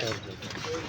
ಎಲ್ಲಿ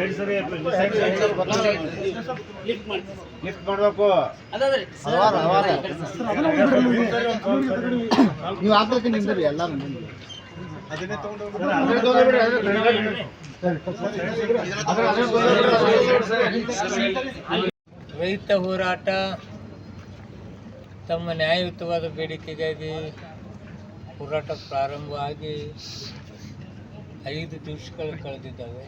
ಬಂದ ಸರಿ ಲಿಫ್ಟ್ ಮಾಡ್ಬೇಕು. ಅದಾದ್ರಿ ನೀವು ಆಗ್ಬೇಕು ನಿಂದ್ರಿ ಎಲ್ಲಾರು. ರೈತ ಹೋರಾಟ ತಮ್ಮ ನ್ಯಾಯಯುತವಾದ ಬೇಡಿಕೆಗಾಗಿ ಹೋರಾಟ ಪ್ರಾರಂಭವಾಗಿ ಐದು ದಿವಸಗಳು ಕಳೆದಿದ್ದಾವೆ.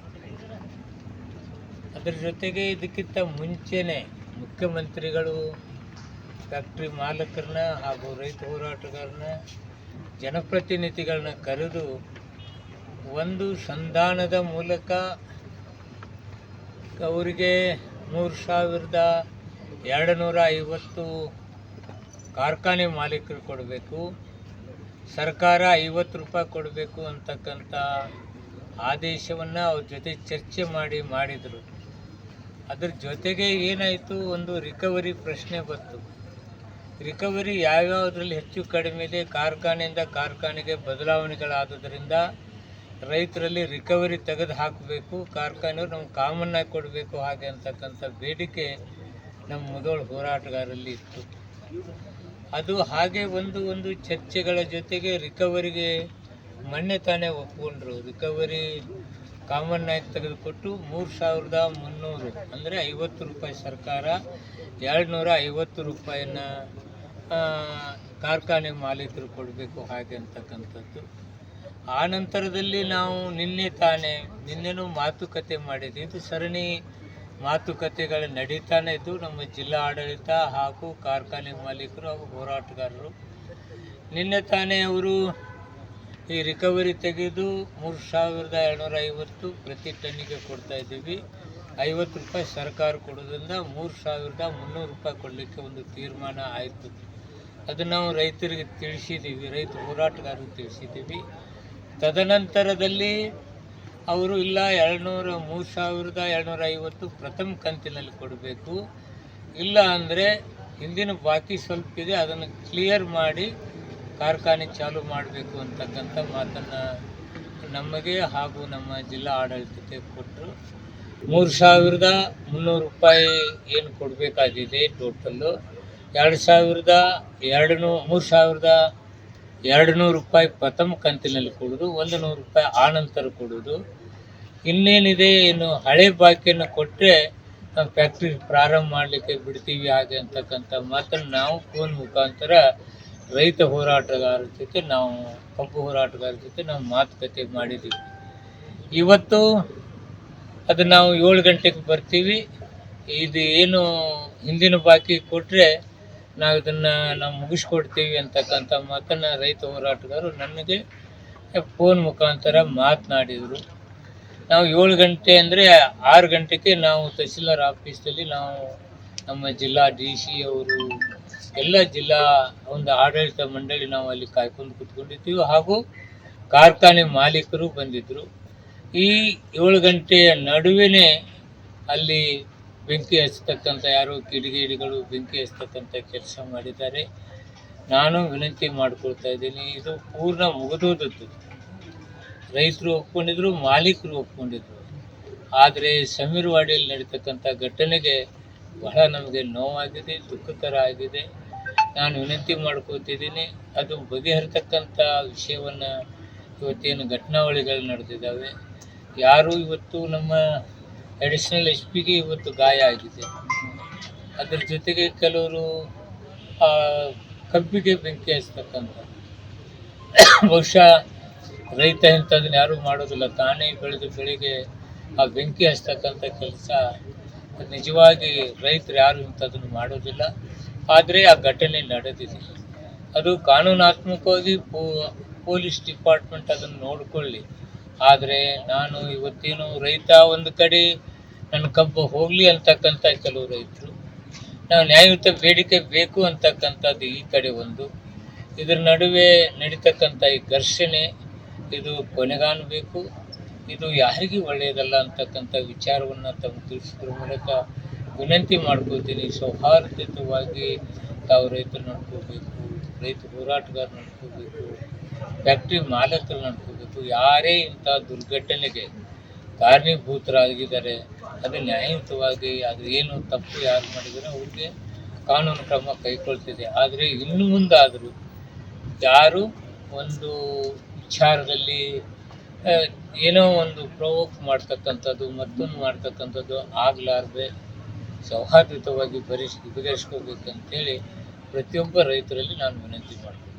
ಅದರ ಜೊತೆಗೆ ಇದಕ್ಕಿಂತ ಮುಂಚೆನೇ ಮುಖ್ಯಮಂತ್ರಿಗಳು, ಫ್ಯಾಕ್ಟ್ರಿ ಮಾಲಕರನ್ನ ಹಾಗೂ ರೈತ ಹೋರಾಟಗಾರನ ಜನಪ್ರತಿನಿಧಿಗಳನ್ನ ಕರೆದು ಒಂದು ಸಂಧಾನದ ಮೂಲಕ ಅವರಿಗೆ ಮೂರು ಸಾವಿರದ ಎರಡು ನೂರ ಐವತ್ತು ಕಾರ್ಖಾನೆ ಮಾಲೀಕರು ಕೊಡಬೇಕು, ಸರ್ಕಾರ ಐವತ್ತು ರೂಪಾಯಿ ಕೊಡಬೇಕು ಅಂತಕ್ಕಂಥ ಆದೇಶವನ್ನು ಅವ್ರ ಜೊತೆ ಚರ್ಚೆ ಮಾಡಿ ಮಾಡಿದರು. ಅದ್ರ ಜೊತೆಗೆ ಏನಾಯಿತು, ಒಂದು ರಿಕವರಿ ಪ್ರಶ್ನೆ ಬಂತು. ರಿಕವರಿ ಯಾವ್ಯಾವುದ್ರಲ್ಲಿ ಹೆಚ್ಚು ಕಡಿಮೆ ಇದೆ, ಕಾರ್ಖಾನೆಯಿಂದ ಕಾರ್ಖಾನೆಗೆ ಬದಲಾವಣೆಗಳಾದುದರಿಂದ ರೈತರಲ್ಲಿ ರಿಕವರಿ ತೆಗೆದು ಹಾಕಬೇಕು ಕಾರ್ಖಾನೆಯವ್ರು ನಮ್ಗೆ ಕಾಮನ್ ಆಗಿ ಕೊಡಬೇಕು ಹಾಗೆ ಅಂತಕ್ಕಂಥ ಬೇಡಿಕೆ ನಮ್ಮ ಮೊದಲು ಹೋರಾಟಗಾರರಲ್ಲಿ ಇತ್ತು. ಅದು ಹಾಗೆ ಒಂದು ಒಂದು ಚರ್ಚೆಗಳ ಜೊತೆಗೆ ರಿಕವರಿಗೆ ಮೊನ್ನೆ ತಾನೇ ಒಪ್ಪಿಕೊಂಡ್ರು ರಿಕವರಿ ಕಾಮನ್ ಆಗಿ ತೆಗೆದುಕೊಟ್ಟು ಮೂರು ಸಾವಿರದ ಮುನ್ನೂರು, ಅಂದರೆ ಐವತ್ತು ರೂಪಾಯಿ ಸರ್ಕಾರ ಎರಡು ನೂರ ಐವತ್ತು ರೂಪಾಯಿನ ಕಾರ್ಖಾನೆ ಮಾಲೀಕರು ಕೊಡಬೇಕು ಹಾಗೆ ಅಂತಕ್ಕಂಥದ್ದು. ಆ ನಂತರದಲ್ಲಿ ನಾವು ನಿನ್ನೆ ತಾನೇ, ನಿನ್ನೆನೂ ಮಾತುಕತೆ ಮಾಡಿದ್ವಿ. ಇದು ಸರಣಿ ಮಾತುಕತೆಗಳು ನಡೀತಾನೆ ಇದ್ದು, ನಮ್ಮ ಜಿಲ್ಲಾ ಆಡಳಿತ ಹಾಗೂ ಕಾರ್ಖಾನೆ ಮಾಲೀಕರು ಹಾಗೂ ಹೋರಾಟಗಾರರು ನಿನ್ನೆ ತಾನೇ ಅವರು ಈ ರಿಕವರಿ ತೆಗೆದು ಮೂರು ಸಾವಿರದ ಎರಡುನೂರ ಐವತ್ತು ಪ್ರತಿ ಟನ್ನಿಗೆ ಕೊಡ್ತಾ ಇದ್ದೀವಿ. ಐವತ್ತು ರೂಪಾಯಿ ಸರ್ಕಾರ ಕೊಡೋದ್ರಿಂದ ಮೂರು ಸಾವಿರದ ಮುನ್ನೂರು ರೂಪಾಯಿ ಕೊಡಲಿಕ್ಕೆ ಒಂದು ತೀರ್ಮಾನ ಆಯಿತು. ಅದನ್ನು ನಾವು ರೈತರಿಗೆ ತಿಳಿಸಿದ್ದೀವಿ, ರೈತ ಹೋರಾಟಗಾರರಿಗೆ ತಿಳಿಸಿದ್ದೀವಿ. ತದನಂತರದಲ್ಲಿ ಅವರು ಇಲ್ಲ, ಎರಡುನೂರ ಮೂರು ಸಾವಿರದ ಎರಡುನೂರ ಐವತ್ತು ಪ್ರಥಮ ಕಂತಿನಲ್ಲಿ ಕೊಡಬೇಕು. ಇಲ್ಲ ಅಂದರೆ ಹಿಂದಿನ ಬಾಕಿ ಸ್ವಲ್ಪ ಇದೆ, ಅದನ್ನು ಕ್ಲಿಯರ್ ಮಾಡಿ ಕಾರ್ಖಾನೆ ಚಾಲು ಮಾಡಬೇಕು ಅಂತಕ್ಕಂಥ ಮಾತನ್ನು ನಮಗೆ ಹಾಗೂ ನಮ್ಮ ಜಿಲ್ಲಾ ಆಡಳಿತಕ್ಕೆ ಕೊಟ್ಟರು. ಮೂರು ಸಾವಿರದ ಮುನ್ನೂರು ರೂಪಾಯಿ ಏನು ಕೊಡಬೇಕಾಗಿದೆ ಟೋಟಲ್ಲು? ಎರಡು ಸಾವಿರದ ಎರಡು ನೂ ಮೂರು ಸಾವಿರದ ಎರಡು ನೂರು ರೂಪಾಯಿ ಪ್ರಥಮ ಕಂತಿನಲ್ಲಿ ಕೊಡೋದು, ಒಂದು ನೂರು ರೂಪಾಯಿ ಆನಂತರ ನಂತರ ಕೊಡೋದು. ಇನ್ನೇನಿದೆ ಏನು ಹಳೆ ಬಾಕಿಯನ್ನು ಕೊಟ್ಟರೆ ನಾವು ಫ್ಯಾಕ್ಟ್ರಿ ಪ್ರಾರಂಭ ಮಾಡಲಿಕ್ಕೆ ಬಿಡ್ತೀವಿ ಹಾಗೆ ಅಂತಕ್ಕಂಥ ಮಾತನ್ನು ನಾವು ಫೋನ್ ಮುಖಾಂತರ ರೈತ ಹೋರಾಟಗಾರರ ಜೊತೆ ನಾವು, ಕಬ್ಬು ಹೋರಾಟಗಾರರ ಜೊತೆ ನಾವು ಮಾತುಕತೆ ಮಾಡಿದ್ದೀವಿ ಇವತ್ತು ಅದು ನಾವು ಏಳು ಗಂಟೆಗೆ ಬರ್ತೀವಿ. ಇದು ಏನು ಹಿಂದಿನ ಬಾಕಿ ಕೊಟ್ಟರೆ ನಾವು ಇದನ್ನು ನಾವು ಮುಗಿಸ್ಕೊಡ್ತೀವಿ ಅಂತಕ್ಕಂಥ ಮಾತನ್ನು ರೈತ ಹೋರಾಟಗಾರರು ನನಗೆ ಫೋನ್ ಮುಖಾಂತರ ಮಾತನಾಡಿದರು. ನಾವು ಏಳು ಗಂಟೆ ಅಂದರೆ ಆರು ಗಂಟೆಗೆ ನಾವು ತಹಸೀಲ್ದಾರ್ ಆಫೀಸಲ್ಲಿ ನಾವು ನಮ್ಮ ಜಿಲ್ಲಾ ಡಿ ಸಿ ಅವರು ಎಲ್ಲ ಜಿಲ್ಲಾ ಒಂದು ಆಡಳಿತ ಮಂಡಳಿ ನಾವು ಅಲ್ಲಿ ಕಾಯ್ಕೊಂಡು ಕುತ್ಕೊಂಡಿದ್ದೀವಿ. ಹಾಗೂ ಕಾರ್ಖಾನೆ ಮಾಲೀಕರು ಬಂದಿದ್ದರು ಈ ಏಳು ಗಂಟೆಯ ನಡುವೆನೇ ಅಲ್ಲಿ ಬೆಂಕಿ ಹಚ್ಚತಕ್ಕಂಥ ಯಾರೋ ಕಿಡಿಗೇಡಿಗಳು ಬೆಂಕಿ ಹಚ್ಚತಕ್ಕಂಥ ಕೆಲಸ ಮಾಡಿದ್ದಾರೆ. ನಾನು ವಿನಂತಿ ಮಾಡ್ಕೊಳ್ತಾ ಇದ್ದೀನಿ, ಇದು ಪೂರ್ಣ ಮುಗಿದೋದದ್ದು. ರೈತರು ಒಪ್ಕೊಂಡಿದ್ರು, ಮಾಲೀಕರು ಒಪ್ಕೊಂಡಿದ್ರು. ಆದರೆ ಸಮೀರ್ವಾಡಿಯಲ್ಲಿ ನಡೀತಕ್ಕಂಥ ಘಟನೆಗೆ ಬಹಳ ನಮಗೆ ನೋವಾಗಿದೆ, ದುಃಖಕರ ಆಗಿದೆ. ನಾನು ವಿನಂತಿ ಮಾಡ್ಕೋತಿದ್ದೀನಿ, ಅದು ಬಗೆಹರಿತಕ್ಕಂಥ ವಿಷಯವನ್ನು ಇವತ್ತೇನು ಘಟನಾವಳಿಗಳು ನಡೆದಿದ್ದಾವೆ. ಯಾರು ಇವತ್ತು ನಮ್ಮ ಅಡಿಷ್ನಲ್ ಎಚ್ ಪಿಗೆ ಇವತ್ತು ಗಾಯ ಆಗಿದೆ. ಅದ್ರ ಜೊತೆಗೆ ಕೆಲವರು ಕಬ್ಬಿಗೆ ಬೆಂಕಿ ಹಚ್ತಕ್ಕಂಥ ಬಹುಶಃ ರೈತ ಇಂಥದನ್ನ ಯಾರೂ ಮಾಡೋದಿಲ್ಲ. ತಾನೇ ಬೆಳೆದು ಬೆಳಿಗ್ಗೆ ಆ ಬೆಂಕಿ ಹಚ್ತಕ್ಕಂಥ ಕೆಲಸ. ನಿಜವಾಗಿ ರೈತರು ಯಾರು ಇಂಥದನ್ನು ಮಾಡೋದಿಲ್ಲ. ಆದರೆ ಆ ಘಟನೆ ನಡೆದಿದೆ. ಅದು ಕಾನೂನಾತ್ಮಕವಾಗಿ ಪೊಲೀಸ್ ಡಿಪಾರ್ಟ್ಮೆಂಟ್ ಅದನ್ನು ನೋಡಿಕೊಳ್ಳಿ. ಆದರೆ ನಾನು ಇವತ್ತೇನು ರೈತ ಒಂದು ಕಡೆ ನನ್ನ ಕಬ್ಬು ಹೋಗಲಿ ಅಂತಕ್ಕಂಥ ಕೆಲವು ರೈತರು, ನಾವು ನ್ಯಾಯಯುತ ಬೇಡಿಕೆ ಬೇಕು ಅಂತಕ್ಕಂಥದ್ದು ಈ ಕಡೆ ಒಂದು. ಇದರ ನಡುವೆ ನಡೀತಕ್ಕಂಥ ಈ ಘರ್ಷಣೆ, ಇದು ಕೊನೆಗಾಣಬೇಕು ಇದು ಯಾರಿಗೂ ಒಳ್ಳೆಯದಲ್ಲ ಅಂತಕ್ಕಂಥ ವಿಚಾರವನ್ನು ತಮ್ಮ ತಿಳಿಸಿದ್ರ ಮೂಲಕ ವಿನಂತಿ ಮಾಡ್ಕೊಳ್ತೀನಿ. ಸೌಹಾರ್ದಯುತವಾಗಿ ತಾವು ರೈತರು ನಡ್ಕೋಬೇಕು, ರೈತ ಹೋರಾಟಗಾರ ನಡ್ಕೋಬೇಕು, ಫ್ಯಾಕ್ಟ್ರಿ ಮಾಲಕರು ನಡ್ಕೋಬೇಕು, ಯಾರೇ ಇಂಥ ದುರ್ಘಟನೆಗೆ ಕಾರಣೀಭೂತರಾಗಿದ್ದಾರೆ, ಅದು ನ್ಯಾಯಯುತವಾಗಿ, ಅದು ಏನು ತಪ್ಪು ಯಾರು ಮಾಡಿದರೆ ಅವ್ರಿಗೆ ಕಾನೂನು ಕ್ರಮ ಕೈಗೊಳ್ತಿದೆ. ಆದರೆ ಇನ್ನು ಮುಂದಾದರೂ ಯಾರು ಒಂದು ವಿಚಾರದಲ್ಲಿ ಏನೋ ಒಂದು ಪ್ರವೋಕ್ ಮಾಡ್ತಕ್ಕಂಥದ್ದು, ಮತ್ತೊಂದು ಮಾಡ್ತಕ್ಕಂಥದ್ದು ಆಗಲಾರ್ದೆ ಸೌಹಾರ್ದಯುತವಾಗಿ ಬರಿಸ್ ಬಗೆಹರಿಸ್ಕೋಬೇಕಂತೇಳಿ ಪ್ರತಿಯೊಬ್ಬ ರೈತರಲ್ಲಿ ನಾನು ವಿನಂತಿ ಮಾಡ್ತೀನಿ.